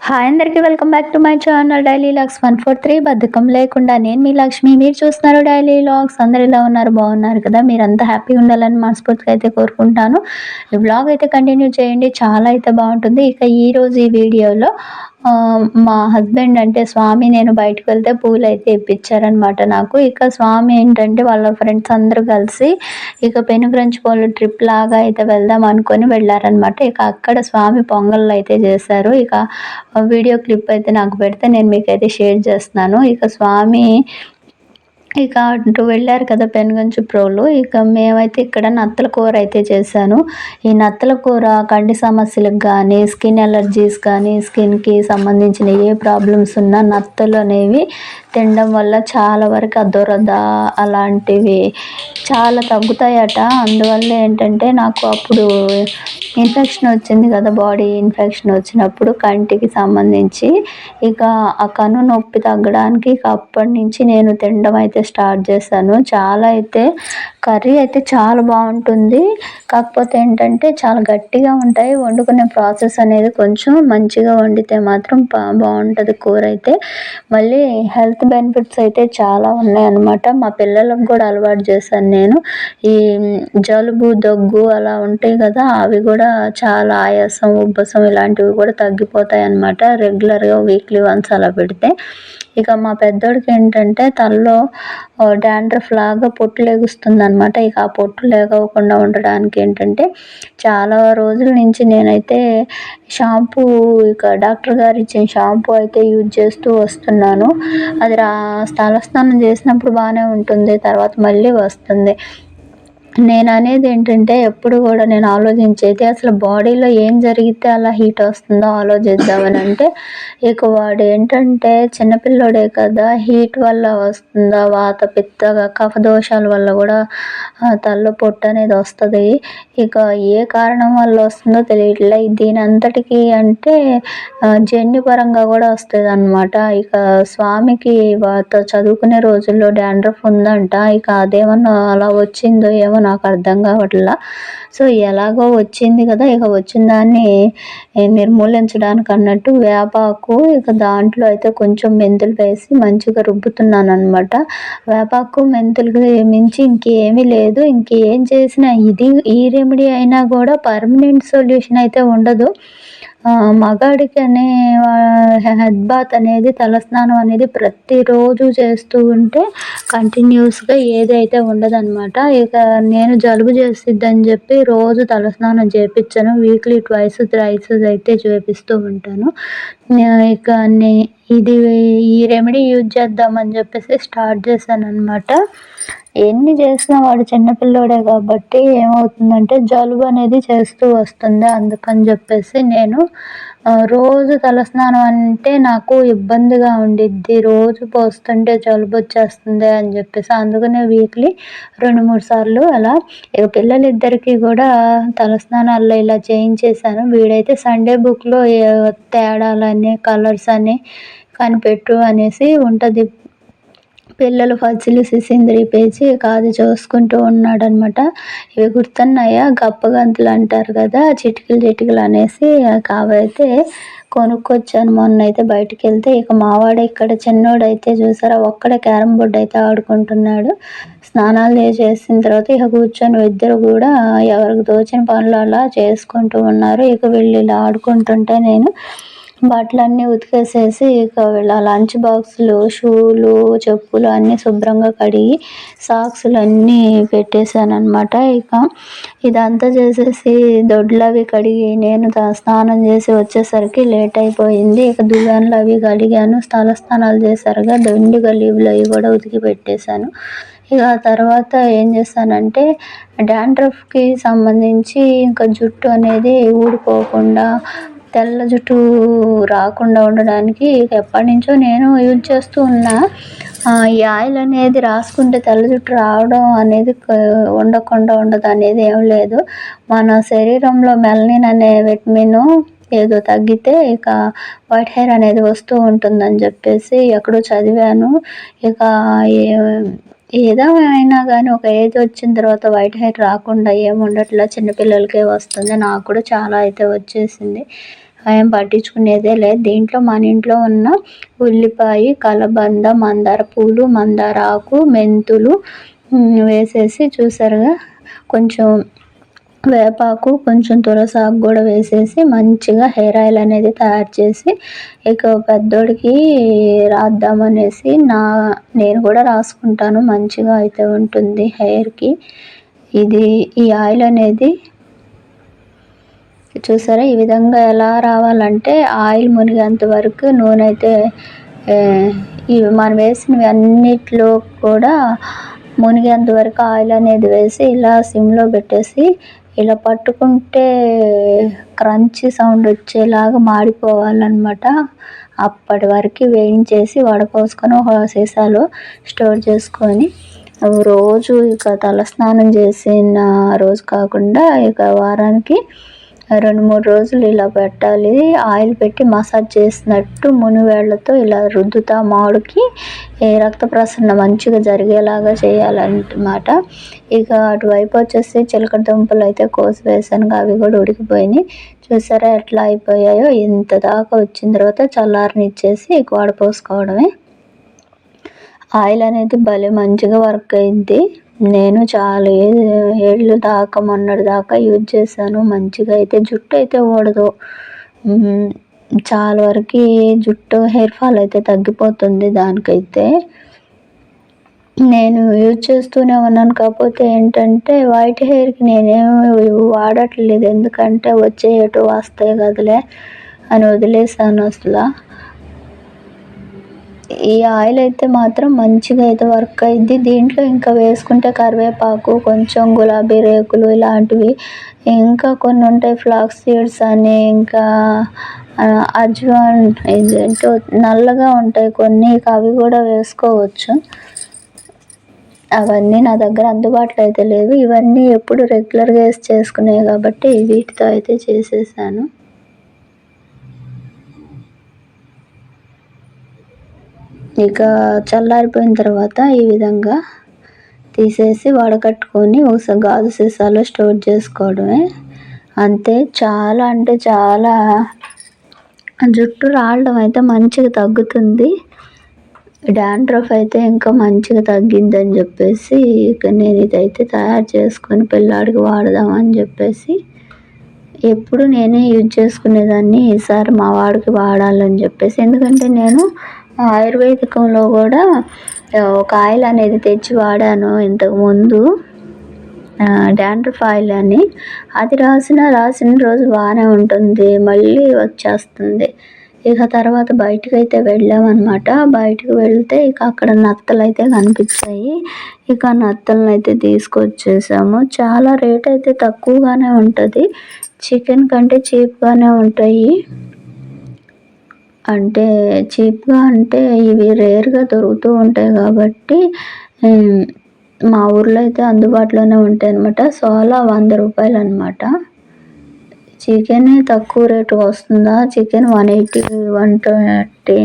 Hi అందరికీ welcome back to my channel daily logs one four three. బద్ధకం లేకుండా నేను మీ లక్ష్మి. మీరు చూస్తున్నారు డైలీ లాగ్స్. అందరు ఇలా ఉన్నారు? బాగున్నారు కదా? మీరంతా హ్యాపీగా ఉండాలని మనస్ఫూర్తిగా అయితే కోరుకుంటాను. ఈ బ్లాగ్ అయితే కంటిన్యూ చేయండి. చాలా అయితే బాగుంటుంది. ఇక ఈరోజు ఈ వీడియోలో మా హస్బెండ్ అంటే స్వామి నేను బయటకు వెళ్తే పూలు అయితే ఇప్పించారనమాట నాకు. ఇక స్వామి ఏంటంటే వాళ్ళ ఫ్రెండ్స్ అందరూ కలిసి ఇక పెనుగ్రంచి పోలు ట్రిప్ లాగా అయితే వెళ్దాం అనుకొని వెళ్ళారనమాట ఇక అక్కడ స్వామి పొంగళ్ళు అయితే చేశారు. ఇక వీడియో క్లిప్ అయితే నాకు పెడితే నేను మీకైతే షేర్ చేస్తున్నాను. ఇక స్వామి ఇక అటు వెళ్ళారు కదా పెనుగంచు ప్రోలు. ఇక మేమైతే ఇక్కడ నత్తల కూర అయితే చేశాను. ఈ నత్తల కూర కంటి సమస్యలకు కానీ స్కిన్ ఎలర్జీస్ కానీ స్కిన్కి సంబంధించిన ఏ ప్రాబ్లమ్స్ ఉన్నా నత్తలు అనేవి తినడం వల్ల చాలా వరకు ఆ దురద అలాంటివి చాలా తగ్గుతాయట. అందువల్ల ఏంటంటే నాకు అప్పుడు ఇన్ఫెక్షన్ వచ్చింది కదా బాడీ ఇన్ఫెక్షన్ వచ్చినప్పుడు కంటికి సంబంధించి. ఇక ఆ కను నొప్పి తగ్గడానికి ఇక అప్పటి నుంచి నేను తినడం అయితే స్టార్ట్ చేశాను. చాలా అయితే కర్రీ అయితే చాలా బాగుంటుంది. కాకపోతే ఏంటంటే చాలా గట్టిగా ఉంటాయి. వండుకునే ప్రాసెస్ అనేది కొంచెం మంచిగా వండితే మాత్రం బా బాగుంటుంది కూర అయితే. మళ్ళీ హెల్త్ బెనిఫిట్స్ అయితే చాలా ఉన్నాయన్నమాట. మా పిల్లలకు కూడా అలవాటు చేశాను నేను. ఈ జలుబు దగ్గు అలా ఉంటాయి కదా అవి కూడా చాలా ఆయాసం ఉబ్బసం ఇలాంటివి కూడా తగ్గిపోతాయి అన్నమాట రెగ్యులర్గా వీక్లీ వన్స్ అలా పెడితే. ఇక మా పెద్దోడికి ఏంటంటే తలలో డాండ్రఫ్ లాగా పొట్టు లెగుస్తుంది అనమాట ఇక ఆ పొట్టు లేకోకుండా ఉండడానికి ఏంటంటే చాలా రోజుల నుంచి నేనైతే షాంపూ ఇక డాక్టర్ గారు ఇచ్చిన షాంపూ అయితే యూజ్ చేస్తూ వస్తున్నాను. అది రా తలస్నానం చేసినప్పుడు బాగానే ఉంటుంది తర్వాత మళ్ళీ వస్తుంది. నేను అనేది ఏంటంటే ఎప్పుడు కూడా నేను ఆలోచించేది అసలు బాడీలో ఏం జరిగితే అలా హీట్ వస్తుందో ఆలోచిద్దామని అంటే ఇక వాడు ఏంటంటే చిన్నపిల్లోడే కదా హీట్ వల్ల వస్తుందా వాత పిత్తగా కఫ దోషాల వల్ల కూడా ఆ, తలలో పొట్టు అనేది వస్తుంది. ఇక ఏ కారణం వల్ల వస్తుందో తెలియట్లే. దీని అంతటికి అంటే జన్యుపరంగా కూడా వస్తుంది అనమాట ఇక స్వామికి చదువుకునే రోజుల్లో డాండ్రఫ్ ఉందంట. ఇక అదేమన్నా అలా వచ్చిందో ఏమో నాకు అర్థం కావట్లా. సో ఎలాగో వచ్చింది కదా ఇక వచ్చిన దాన్ని నిర్మూలించడానికి అన్నట్టు వేపాకు ఇక దాంట్లో అయితే కొంచెం మెంతులు వేసి మంచిగా రుబ్బుతున్నాను అనమాట వేపాకు మెంతులకి మించి ఇంకేమీ లేదు. ఇంకేం చేసినా ఇది ఈ రెమెడీ అయినా కూడా పర్మనెంట్ సొల్యూషన్ అయితే ఉండదు. మగాడికి అనే హెడ్ బాత్ అనేది తలస్నానం అనేది ప్రతిరోజు చేస్తూ ఉంటే కంటిన్యూస్గా ఏదైతే ఉండదన్నమాట. ఇక నేను జలుబు చేసిద్దని చెప్పి రోజు తలస్నానం చేపించను వీక్లీ ట్వైస్ థ్రైస్ అయితే చేపిస్తూ ఉంటాను. ఇక నే- ఇది ఈ రెమెడీ యూజ్ చేద్దామని చెప్పేసి స్టార్ట్ చేశాను అనమాట ఎన్ని చేసినా వాడు చిన్నపిల్లోడే కాబట్టి ఏమవుతుందంటే జలుబు అనేది చేస్తూ వస్తుంది అందుకని చెప్పేసి నేను రోజు తలస్నానం అంటే నాకు ఇబ్బందిగా ఉండిద్ది. రోజు పోస్తుంటే జలుబు వచ్చేస్తుంది అని చెప్పేసి అందుకనే వీక్లీ రెండు మూడు సార్లు అలా. ఇక పిల్లలిద్దరికీ కూడా తలస్నానాల్లో ఇలా చేయించేసాను వీడైతే సండే బుక్లో తేడాలని కలర్స్ అని కనిపెట్టు అనేసి ఉంటుంది. పిల్లలు ఫజిల్ సిసింద్రి పేచి కాదు చూసుకుంటూ ఉన్నాడనమాట. ఇవి గుర్తున్నాయా? గప్పగంతులు అంటారు కదా చిటికలు చిటికలు అనేసి. కావైతే కొనుక్కొచ్చాను మొన్న అయితే బయటికి వెళ్తే ఇక మావాడు ఇక్కడ చిన్నోడైతే చూసారా ఒక్కడే క్యారం బోర్డ్ అయితే ఆడుకుంటున్నాడు. స్నానాలు చేసిన తర్వాత ఇక కూర్చొని ఇద్దరు కూడా ఎవరికి తోచిన పనులు అలా చేసుకుంటూ ఉన్నారు. ఇక వీళ్ళు ఇలా ఆడుకుంటుంటే నేను బట్టలన్నీ ఉతికేసేసి ఇక వీళ్ళ. లంచ్ బాక్సులు షూలు చెప్పులు అన్నీ శుభ్రంగా కడిగి సాక్సులు అన్నీ పెట్టేశాను అనమాట ఇక ఇదంతా చేసేసి దొడ్లు అవి కడిగి నేను స్నానం చేసి వచ్చేసరికి లేట్ అయిపోయింది. ఇక దువ్వాన్లు అవి కడిగాను. స్థల స్నానాలు చేశారుగా. దొండి గలీబులు అవి కూడా ఉతికి పెట్టేశాను. ఇక తర్వాత ఏం చేశానంటే డాండ్రఫ్కి సంబంధించి ఇంకా జుట్టు అనేది ఊడిపోకుండా తెల్ల జుట్టు రాకుండా ఉండడానికి ఎప్పటి నుంచో నేను యూజ్ చేస్తూ ఉన్నా. ఈ ఆయిల్ అనేది రాసుకుంటే తెల్ల జుట్టు రావడం అనేది ఉండకుండా ఉండదు అనేది ఏం లేదు. మన శరీరంలో మెలనిన్ అనే విటమిన్ ఏదో తగ్గితే ఇక వైట్ హెయిర్ అనేది వస్తూ ఉంటుందని చెప్పేసి ఎక్కడో చదివాను. ఇక ఏ- ఏదో అయినా కానీ ఒక ఏజ్ వచ్చిన తర్వాత వైట్ హెయిర్ రాకుండా ఏముండట్లా చిన్నపిల్లలకే వస్తుంది. నాకు కూడా చాలా అయితే వచ్చేసింది. ఏం పట్టించుకునేదే లేదు. దీంట్లో మన ఇంట్లో ఉన్న ఉల్లిపాయ కలబంద మందార పూలు మందార ఆకు మెంతులు వేసేసి చూసారుగా కొంచెం వేపాకు కొంచెం తులసాకు కూడా వేసేసి మంచిగా హెయిర్ ఆయిల్ అనేది తయారు చేసి ఇక పెద్దోడికి రాద్దామనేసి నా నేను కూడా రాసుకుంటాను. మంచిగా అయితే ఉంటుంది హెయిర్కి. ఇది ఈ ఆయిల్ అనేది చూసారా? ఈ విధంగా ఎలా రావాలంటే ఆయిల్ మునిగేంత వరకు నూనె అయితే ఇవి మనం వేసినవి అన్నిట్లో కూడా మునిగేంత వరకు ఆయిల్ అనేది వేసి ఇలా సిమ్లో పెట్టేసి ఇలా పట్టుకుంటే క్రంచీ సౌండ్ వచ్చేలాగా మాడిపోవాలన్నమాట. అప్పటి వరకు వేయించేసి వడపోసుకొని ఒక సీసాలో స్టోర్ చేసుకొని రోజు ఇక తలస్నానం చేసిన రోజు కాకుండా ఇక వారానికి రెండు మూడు రోజులు ఇలా పెట్టాలి. ఆయిల్ పెట్టి మసాజ్ చేసినట్టు మునివేళ్ళతో ఇలా రుద్దుతా మామిడికి రక్త ప్రసరణ మంచిగా జరిగేలాగా చేయాలన్నమాట. ఇక అటువైపు వచ్చేసి చిలకడ దుంపలు అయితే కోసి వేసాను అవి కూడా ఉడికిపోయినాయి. చూసారా ఎట్లా అయిపోయాయో? ఇంత దాకా వచ్చిన తర్వాత చల్లారనిచ్చేసి వడపోసుకోవడమే ఆయిల్ అనేది భలే మంచిగా వర్క్ అయింది. నేను చాలా ఏళ్ళు దాకా మొన్నటి దాకా యూజ్ చేశాను. మంచిగా అయితే జుట్టు అయితే ఊడదు. చాలా వరకు జుట్టు హెయిర్ ఫాల్ అయితే తగ్గిపోతుంది దానికైతే. నేను యూజ్ చేస్తూనే ఉన్నాను. కాకపోతే ఏంటంటే వైట్ హెయిర్కి నేనేమి వాడట్లేదు. ఎందుకంటే వచ్చే ఎటు వస్తాయి కదలే అని వదిలేసాను అసలు. ఈ ఆయిల్ అయితే మాత్రం మంచిగా అయితే వర్క్ అయింది దీంట్లో ఇంకా వేసుకుంటే కరివేపాకు కొంచెం గులాబీ రేకులు ఇలాంటివి ఇంకా కొన్ని ఉంటాయి ఫ్లాక్స్ సీడ్స్ అని ఇంకా అజ్వాన్ ఇదేంటో నల్లగా ఉంటాయి కొన్ని అవి కూడా వేసుకోవచ్చు. అవన్నీ నా దగ్గర అందుబాటులో అయితే లేవు. ఇవన్నీ ఎప్పుడు రెగ్యులర్గా వేసి చేసుకునేవి కాబట్టి వీటితో అయితే చేసేసాను. ఇక చల్లారిపోయిన తర్వాత ఈ విధంగా తీసేసి వడకట్టుకొని ఒక గాజు సీసాలో స్టోర్ చేసుకోవడమే. అంతే చాలా అంటే చాలా జుట్టు రావడం అయితే మంచిగా తగ్గుతుంది. డాండ్రఫ్ అయితే ఇంకా మంచిగా తగ్గిందని చెప్పేసి ఇక నేను ఇదైతే తయారు చేసుకొని పిల్లాడికి వాడదామని చెప్పేసి ఎప్పుడు నేనే యూజ్ చేసుకునేదాన్ని ఈసారి మా వాడికి వాడాలని చెప్పేసి. ఎందుకంటే నేను ఆయుర్వేదికంలో కూడా ఒక ఆయిల్ అనేది తెచ్చి వాడాను ఇంతకుముందు డాండ్రఫ్ ఆయిల్ అని. అది రాసిన రాసిన రోజు బాగానే ఉంటుంది. మళ్ళీ వచ్చేస్తుంది. ఇక తర్వాత బయటకు అయితే వెళ్ళామన్నమాట. బయటకు వెళ్తే ఇక అక్కడ నత్తలు అయితే కనిపించాయి. ఇక నత్తలను అయితే తీసుకొచ్చేసాము. చాలా రేట్ అయితే తక్కువగానే ఉంటుంది. చికెన్ కంటే చీప్గానే ఉంటాయి. అంటే చీప్గా అంటే ఇవి రేర్గా దొరుకుతూ ఉంటాయి కాబట్టి మా ఊర్లో అయితే అందుబాటులోనే ఉంటాయి అనమాట సోలా వంద రూపాయలు అనమాట చికెన్ తక్కువ రేటు వస్తుందా? Chicken one eighty one twenty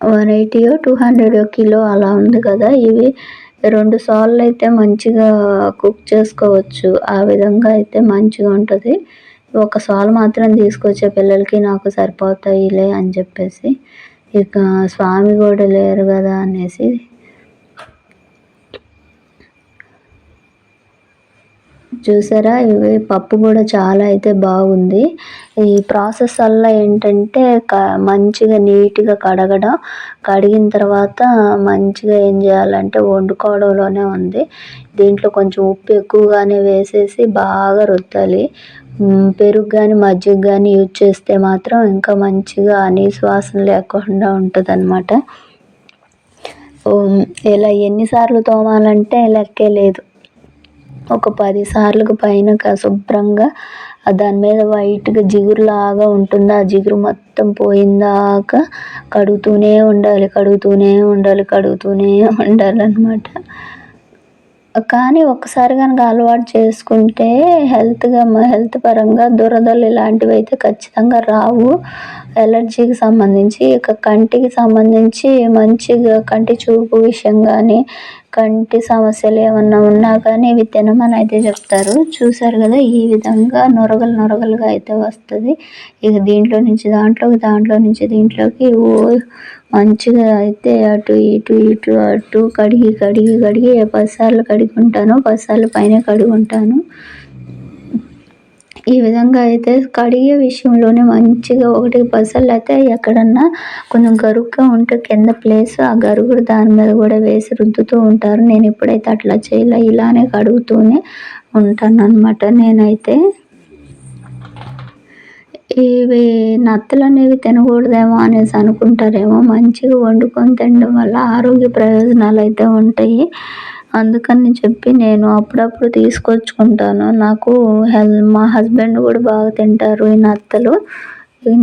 one ఎయిటీయో two hundred kilo అలా ఉంది కదా. ఇవి రెండు సార్లు అయితే మంచిగా కుక్ చేసుకోవచ్చు. ఆ విధంగా అయితే మంచిగా ఉంటుంది. ఒక సాల్ మాత్రం తీసుకొచ్చే పిల్లలకి నాకు సరిపోతాయిలే అని చెప్పేసి ఇక స్వామి కూడా లేరు కదా అనేసి చూసారా? ఇవి పప్పు కూడా చాలా అయితే బాగుంది. ఈ ప్రాసెస్ వల్ల ఏంటంటే క మంచిగా నీట్గా కడగడం కడిగిన తర్వాత మంచిగా ఏం చేయాలంటే వండుకోవడంలోనే ఉంది. దీంట్లో కొంచెం ఉప్పు ఎక్కువగానే వేసేసి బాగా రుద్దాలి. పెరుగు కానీ మజ్జిగ కానీ యూజ్ చేస్తే మాత్రం ఇంకా మంచిగా నీసు వాసన లేకుండా ఉంటుంది అనమాట ఇలా ఎన్నిసార్లు తోమాలంటే లెక్కే లేదు. ఒక పది సార్లకు పైన శుభ్రంగా దాని మీద వైట్గా జిగురులాగా ఉంటుంది. ఆ జిగురు మొత్తం పోయిందాక కడుగుతూనే ఉండాలి కడుగుతూనే ఉండాలి కడుగుతూనే ఉండాలన్నమాట. కానీ ఒకసారి కనుక అలవాటు చేసుకుంటే హెల్త్గా హెల్త్ పరంగా దురదలు ఇలాంటివి అయితే ఖచ్చితంగా రావు. ఎలర్జీకి సంబంధించి ఇక కంటికి సంబంధించి మంచిగా కంటి చూపు విషయం కానీ కంటి సమస్యలు ఏమన్నా ఉన్నా కానీ ఇవి తినమని అయితే చెప్తారు. చూసారు కదా ఈ విధంగా నొరగలు నొరగలుగా అయితే వస్తుంది. ఇక దీంట్లో నుంచి దాంట్లోకి దాంట్లో నుంచి దీంట్లోకి ఓ మంచిగా అయితే అటు ఇటు ఇటు అటు కడిగి కడిగి కడిగి పసార్లు కడుగుంటాను పసార్లు పైన కడుగుంటాను. ఈ విధంగా అయితే కడిగే విషయంలోనే మంచిగా ఒకటి పసలు అయితే ఎక్కడన్నా కొంచెం గరుగ్గా ఉంటే కింద ప్లేస్ ఆ గరుగుడు దాని మీద కూడా వేసి రుద్దుతూ ఉంటారు. నేను ఎప్పుడైతే అట్లా చేయలే ఇలానే కడుగుతూనే ఉంటాను అనమాట నేనైతే. ఇవి నత్తలు అనేవి తినకూడదేమో అనేసి అనుకుంటారేమో మంచిగా వండుకొని తినడం వల్ల ఆరోగ్య ప్రయోజనాలు అయితే ఉంటాయి. అందుకని చెప్పి నేను అప్పుడప్పుడు తీసుకొచ్చుకుంటాను. నాకు హెల్ మా హస్బెండ్ కూడా బాగా తింటారు ఈ నత్తలు.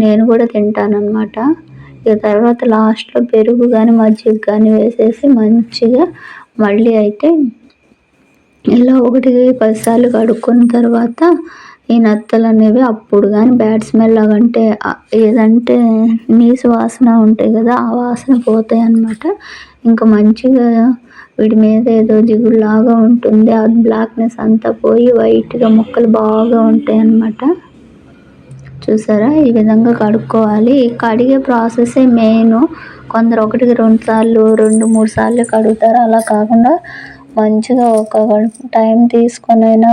నేను కూడా తింటాను అనమాట ఇక తర్వాత లాస్ట్లో పెరుగు కానీ మజ్జిగ కానీ వేసేసి మంచిగా మళ్ళీ అయితే ఇలా ఒకటి పదిసార్లు కడుక్కున్న తర్వాత ఈ నత్తలు అనేవి అప్పుడు కానీ బ్యాడ్ స్మెల్ అంటే ఏదంటే నీసు వాసన ఉంటాయి కదా ఆ వాసన పోతాయి అన్నమాట. ఇంకా మంచిగా వీటి మీద ఏదో జిగురులాగా ఉంటుంది. ఆ బ్లాక్నెస్ అంతా పోయి వైట్గా ముక్కలు బాగా ఉంటాయి అన్నమాట చూసారా? ఈ విధంగా కడుక్కోవాలి. కడిగే ప్రాసెసే మెయిన్ కొందరు ఒకటికి రెండు సార్లు రెండు మూడు సార్లు కడుగుతారు. అలా కాకుండా మంచిగా ఒక టైం తీసుకొని అయినా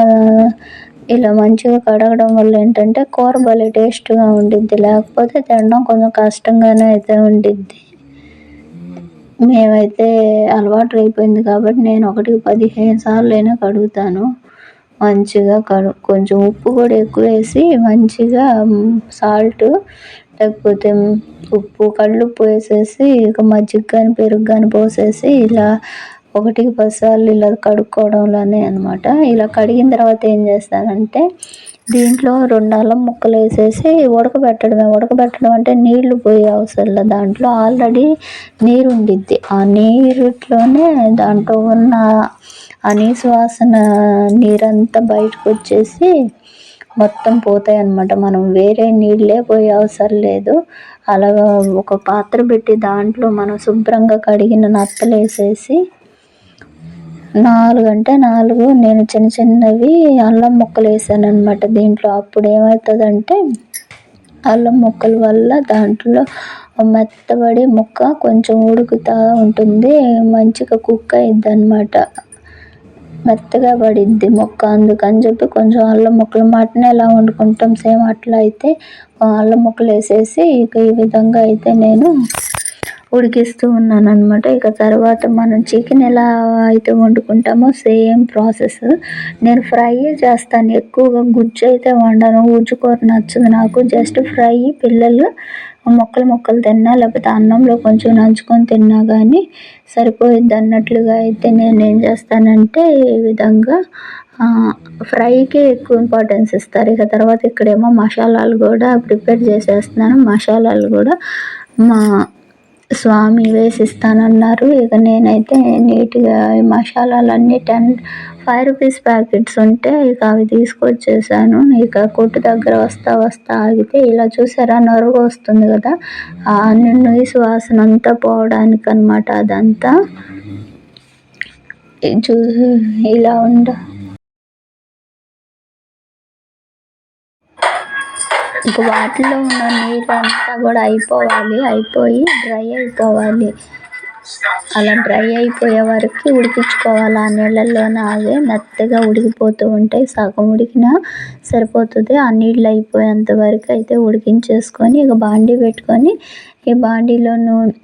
ఇలా మంచిగా కడగడం వల్ల ఏంటంటే కూర భలే టేస్ట్గా ఉండిద్ది. లేకపోతే తినడం కొంచెం కష్టంగానే అయితే ఉండిద్ది. మేమైతే అలవాటు అయిపోయింది కాబట్టి నేను ఒకటి పదిహేను సార్లు అయినా కడుగుతాను. మంచిగా కడు కొంచెం ఉప్పు కూడా ఎక్కువ వేసి మంచిగా సాల్ట్ లేకపోతే ఉప్పు కళ్ళుప్పు వేసేసి ఇక మజ్జిగ కానీ పెరుగు కానీ పోసేసి ఇలా ఒకటికి పదిసార్లు ఇలా కడుక్కోవడంలోనే అనమాట ఇలా కడిగిన తర్వాత ఏం చేస్తానంటే దీంట్లో రెండు అల్లం ముక్కలు వేసేసి ఉడకబెట్టడమే. ఉడకబెట్టడం అంటే నీళ్ళు పోయే అవసరం దాంట్లో ఆల్రెడీ నీరు ఉండిద్ది ఆ నీరులోనే దాంట్లో ఉన్న ఆ వాసన నీరంతా బయటకు వచ్చేసి మొత్తం పోతాయి అన్నమాట మనం వేరే నీళ్ళే పోయే అవసరం లేదు. అలాగా ఒక పాత్ర పెట్టి దాంట్లో మనం శుభ్రంగా కడిగిన నత్తలు వేసేసి నాలుగు అంటే నాలుగు. నేను చిన్న చిన్నవి అల్లం ముక్కలు వేసాను అనమాట దీంట్లో. అప్పుడు ఏమవుతుందంటే అల్లం ముక్కల వల్ల దాంట్లో మెత్తబడి ముక్క కొంచెం ఉడుకుతూ ఉంటుంది. మంచిగా కుక్ అయింది అనమాట మెత్తగా పడిద్ది మొక్క. అందుకని చెప్పి కొంచెం అల్లం ముక్కలు మటన్ ఎలా వండుకుంటాం సేమ్ అట్లా అయితే అల్లం ముక్కలు వేసేసి ఇక ఈ విధంగా అయితే నేను ఉడికిస్తూ ఉన్నాను అనమాట ఇక తర్వాత మనం చికెన్ ఎలా అయితే వండుకుంటామో సేమ్ ప్రాసెస్. నేను ఫ్రై చేస్తాను. ఎక్కువగా గుజ్జు అయితే వండను. గుజ్జు కూర నచ్చదు నాకు. జస్ట్ ఫ్రై పిల్లలు మొక్కలు మొక్కలు తిన్నా లేకపోతే అన్నంలో కొంచెం నంచుకొని తిన్నా కానీ సరిపోయిద్ది అన్నట్లుగా అయితే నేను ఏం చేస్తానంటే ఈ విధంగా ఫ్రైకి ఎక్కువ ఇంపార్టెన్స్ ఇస్తారు. ఇక తర్వాత ఇక్కడేమో మసాలాలు కూడా ప్రిపేర్ చేసేస్తున్నాను. మసాలాలు కూడా మా స్వామి వేసిస్తానన్నారు. ఇక నేనైతే నీట్గా ఈ మసాలాలన్నీ టెన్ ఫైవ్ రూపీస్ ప్యాకెట్స్ ఉంటే ఇక అవి తీసుకొచ్చేసాను. ఇక కొట్టు దగ్గర వస్తా వస్తా ఆగితే ఇలా చూసారా నొరుగు వస్తుంది కదా? ఆ ఈ సువాసన అంతా పోవడానికి అనమాట అదంతా చూ ఇలా ఉండ. ఇక వాటిలో ఉన్న నీరు అంతా కూడా అయిపోవాలి అయిపోయి డ్రై అయిపోవాలి. అలా డ్రై అయిపోయే వరకు ఉడికించుకోవాలి? ఆ నీళ్ళల్లోనే అవే మెత్తగా ఉడికిపోతూ ఉంటాయి. సగం ఉడికినా సరిపోతుంది. ఆ నీళ్ళు అయిపోయేంత వరకు అయితే ఉడికించేసుకొని ఇక బాండీ పెట్టుకొని ఈ బాండీలో నూనె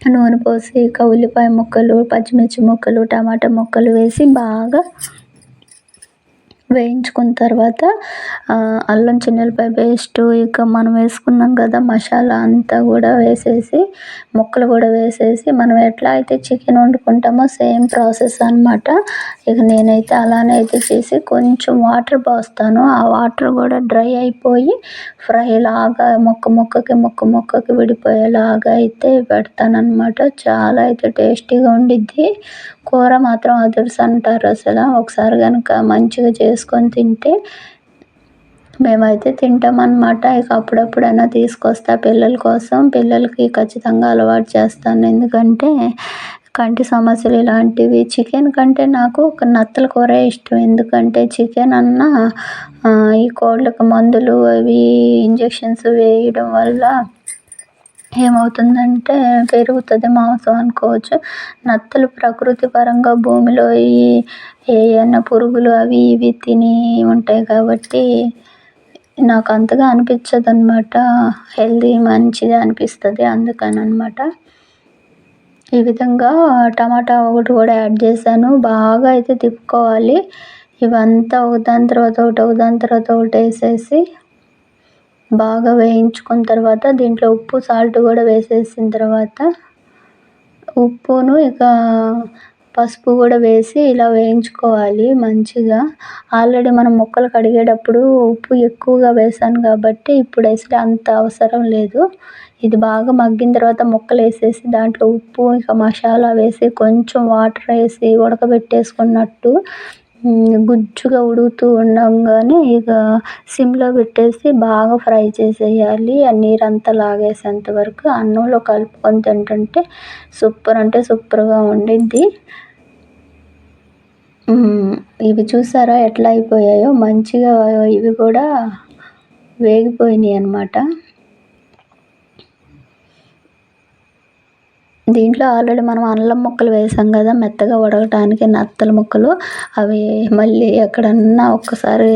నూనె పోసి ఇక ఉల్లిపాయ ముక్కలు పచ్చిమిర్చి ముక్కలు టమాటా ముక్కలు వేసి బాగా వేయించుకున్న తర్వాత అల్లం చిన్నెల్లిపాయ పేస్టు ఇక మనం వేసుకున్నాం కదా మసాలా అంతా కూడా వేసేసి ముక్కలు కూడా వేసేసి మనం ఎట్లా అయితే చికెన్ వండుకుంటామో సేమ్ ప్రాసెస్ అనమాట ఇక నేనైతే అలానే అయితే చేసి కొంచెం వాటర్ పోస్తాను. ఆ వాటర్ కూడా డ్రై అయిపోయి ఫ్రై లాగా మొక్క మొక్కకి మొక్క మొక్కకి విడిపోయేలాగా అయితే పెడతాను అనమాట చాలా అయితే టేస్టీగా ఉండిద్ది. కూర మాత్రం అదుర్స్ అంటారు అసలు. ఒకసారి కనుక మంచిగా చేసుకొని తింటే మేమైతే తింటాం అనమాట ఇక అప్పుడప్పుడైనా తీసుకొస్తా పిల్లల కోసం. పిల్లలకి ఖచ్చితంగా అలవాటు చేస్తాను. ఎందుకంటే కంటి సమస్యలు ఇలాంటివి. చికెన్ కంటే నాకు ఒక నత్తల కూర ఇష్టం. ఎందుకంటే చికెన్ అన్నా ఈ కోళ్ళకు మందులు అవి ఇంజక్షన్స్ వేయడం వల్ల ఏమవుతుందంటే పెరుగుతుంది మాంసం అనుకోవచ్చు. నత్తలు ప్రకృతి పరంగా భూమిలో ఈ ఏమైనా పురుగులు అవి ఇవి తిని ఉంటాయి కాబట్టి నాకు అంతగా అనిపించదు అనమాట హెల్దీ మంచిది అనిపిస్తుంది అందుకని అనమాట ఈ విధంగా టమాటా ఒకటి కూడా యాడ్ చేశాను. బాగా అయితే తిప్పుకోవాలి. ఇవంతా ఒకదాని తర్వాత ఒకటి ఒకదాని తర్వాత ఒకటి వేసేసి బాగా వేయించుకున్న తర్వాత దీంట్లో ఉప్పు సాల్ట్ కూడా వేసేసిన తర్వాత ఉప్పును ఇక పసుపు కూడా వేసి ఇలా వేయించుకోవాలి మంచిగా. ఆల్రెడీ మనం ముక్కలు కడిగేటప్పుడు ఉప్పు ఎక్కువగా వేసాను కాబట్టి ఇప్పుడు అసలు అంత అవసరం లేదు. ఇది బాగా మగ్గిన తర్వాత ముక్కలు వేసేసి దాంట్లో ఉప్పు ఇక మసాలా వేసి కొంచెం వాటర్ వేసి ఉడకబెట్టేసుకున్నట్టు గుజ్జుగా ఉడుకుతూ ఉండంగానే ఇక సిమ్లో పెట్టేసి బాగా ఫ్రై చేసేయాలి. ఆ నీరంతా లాగేసేంత వరకు అన్నంలో కలుపుకొని తింటుంటే సూపర్ అంటే సూపర్గా ఉండిద్ది. ఇవి చూసారా ఎట్లా అయిపోయాయో? మంచిగా ఇవి కూడా వేగిపోయినాయి అన్నమాట. దీంట్లో ఆల్రెడీ మనం అల్లం ముక్కలు వేసాం కదా మెత్తగా ఉడకటానికి నత్తల ముక్కలు. అవి మళ్ళీ ఎక్కడన్నా ఒక్కసారి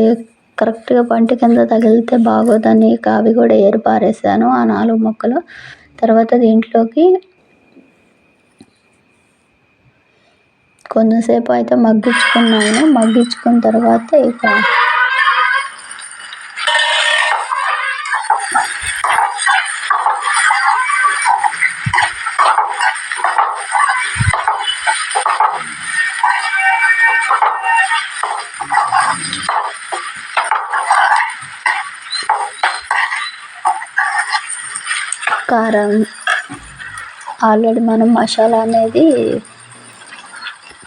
కరెక్ట్గా పంట కింద తగిలితే బాగోదని అవి కూడా ఏరి పారేసాను ఆ నాలుగు ముక్కలు. తర్వాత దీంట్లోకి కొంచెంసేపు అయితే మగ్గించుకున్నాను. మగ్గించుకున్న తర్వాత ఇక కారం ఆల్రెడీ మనం మసాలా అనేది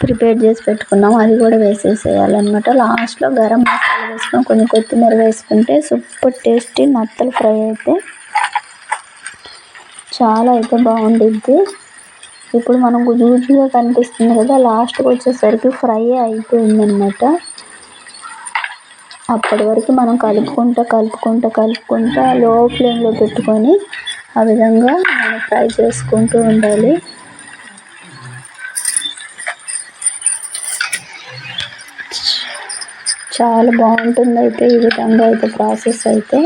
ప్రిపేర్ చేసి పెట్టుకున్నాం. అది కూడా వేసేసేయాలన్నమాట. లాస్ట్లో గరం మసాలా వేసుకొని కొంచెం కొత్తిమీర వేసుకుంటే సూపర్ టేస్టీ నత్తలు ఫ్రై అయితే చాలా అయితే బాగుండిద్ది. ఇప్పుడు మనం గుజుగుజుగా కనిపిస్తుంది కదా లాస్ట్కి వచ్చేసరికి ఫ్రై అయిపోయిందనమాట అప్పటి వరకు మనం కలుపుకుంటా కలుపుకుంటా కలుపుకుంటా లో ఫ్లేమ్లో పెట్టుకొని ఆ విధంగా మనం ఫ్రై చేసుకుంటూ ఉండాలి. చాలా బాగుంటుంది అయితే ఈ విధంగా అయితే ప్రాసెస్ అయితే.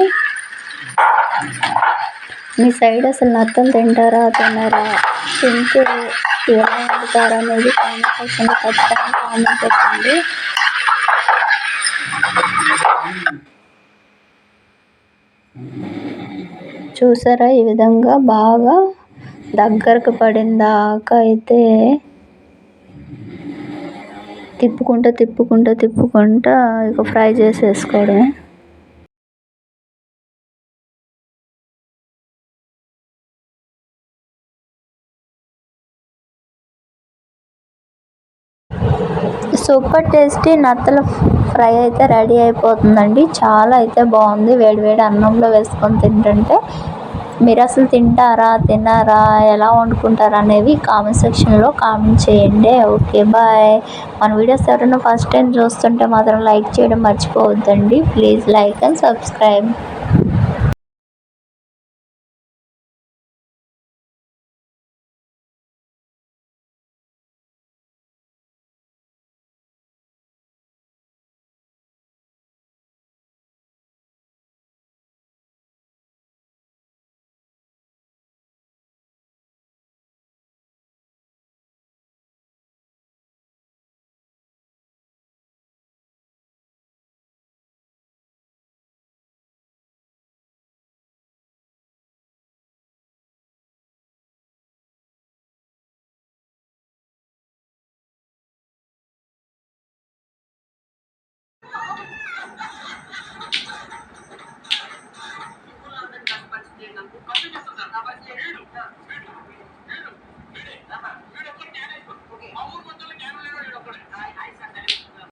మీ సైడ్ అసలు నత్తలు తింటారా తినరా? తింటే ఎలా వండుతారా అనేది కామెంట్ సెక్షన్లో ఖచ్చితంగా కామెంట్ పెట్టండి. చూసారా? ఈ విధంగా బాగా దగ్గరకు పడిందాక అయితే తిప్పుకుంటా తిప్పుకుంటా తిప్పుకుంటా ఇక ఫ్రై చేసేసుకోవడమే. సూపర్ టేస్టీ నత్తల ఫ్రై అయితే రెడీ అయిపోతుందండి. చాలా అయితే బాగుంది. వేడివేడి అన్నంలో వేసుకొని తింటుంటే మీరు అసలు తింటారా తినారా ఎలా వండుకుంటారా అనేవి కామెంట్ సెక్షన్లో కామెంట్ చేయండి. ఓకే బాయ్ మన వీడియోస్ ఎవరైనా ఫస్ట్ టైం చూస్తుంటే మాత్రం లైక్ చేయడం మర్చిపోవద్దండి. ప్లీజ్ లైక్ అండ్ సబ్స్క్రైబ్ మా ఊరు మొత్తంలో జ్ఞానం లేడు ఒకడే